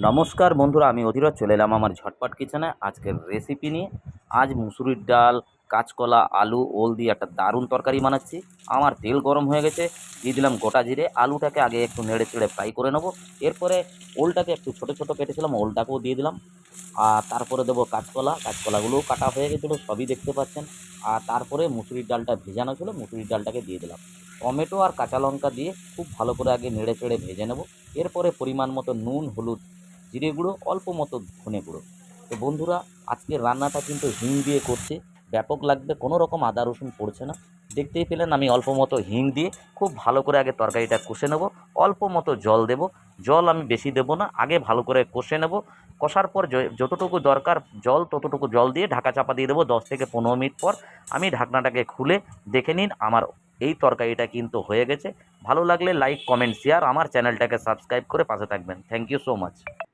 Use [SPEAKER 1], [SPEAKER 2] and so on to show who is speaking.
[SPEAKER 1] নমস্কার বন্ধুরা, আমি অধীরজ চলে এলাম আমার ঝটপট কিচেনে। আজকের রেসিপি নিয়ে আজ মুসুরির ডাল, কাঁচকলা, আলু, ওল দিয়ে একটা দারুণ তরকারি বানাচ্ছি। আমার তেল গরম হয়ে গেছে, দিয়ে দিলাম গোটা জিরে। আলুটাকে আগে একটু নেড়ে চেড়ে ফ্রাই করে নেব। এরপরে ওলটাকে একটু ছোটো ছোটো কেটেছিলাম ওলটাকেও দিয়ে দিলাম। আর তারপরে দেবো কাঁচকলা। কাঁচকলাগুলোও কাটা হয়ে গেছিল, সবই দেখতে পাচ্ছেন। আর তারপরে মুসুরির ডালটা ভেজানো ছিল, মুসুরির ডালটাকে দিয়ে দিলাম। টমেটো আর কাঁচা লঙ্কা দিয়ে খুব ভালো করে আগে নেড়ে চেড়ে ভেজে নেব। এরপরে পরিমাণ মতো নুন, হলুদ জিরে গুঁড়ো, অল্প মতো ধনে গুঁড়ো। তো বন্ধুরা, আজকের রান্নাটা কিন্তু হিং দিয়ে করছে। ব্যাপক লাগবে, কোনো রকম আদা রসুন পড়ছে না। দেখতেই পেলেন আমি অল্প মতো হিং দিয়ে খুব ভালো করে আগে তরকারিটা কষে নেব। অল্প মতো জল দেব। জল আমি বেশি দেব না, আগে ভালো করে কষে নেব। কষার পর যতটুকু দরকার জল, ততটুকু জল দিয়ে ঢাকা চাপা দিয়ে দেবো দশ থেকে পনেরো মিনিট পর। আমি ঢাকনাটাকে খুলে দেখে নিন, আমার এই তরকারিটা কিন্তু হয়ে গেছে। ভালো লাগলে লাইক, কমেন্ট শেয়ার আমার চ্যানেলটাকে সাবস্ক্রাইব করে পাশে থাকবেন। Thank you so much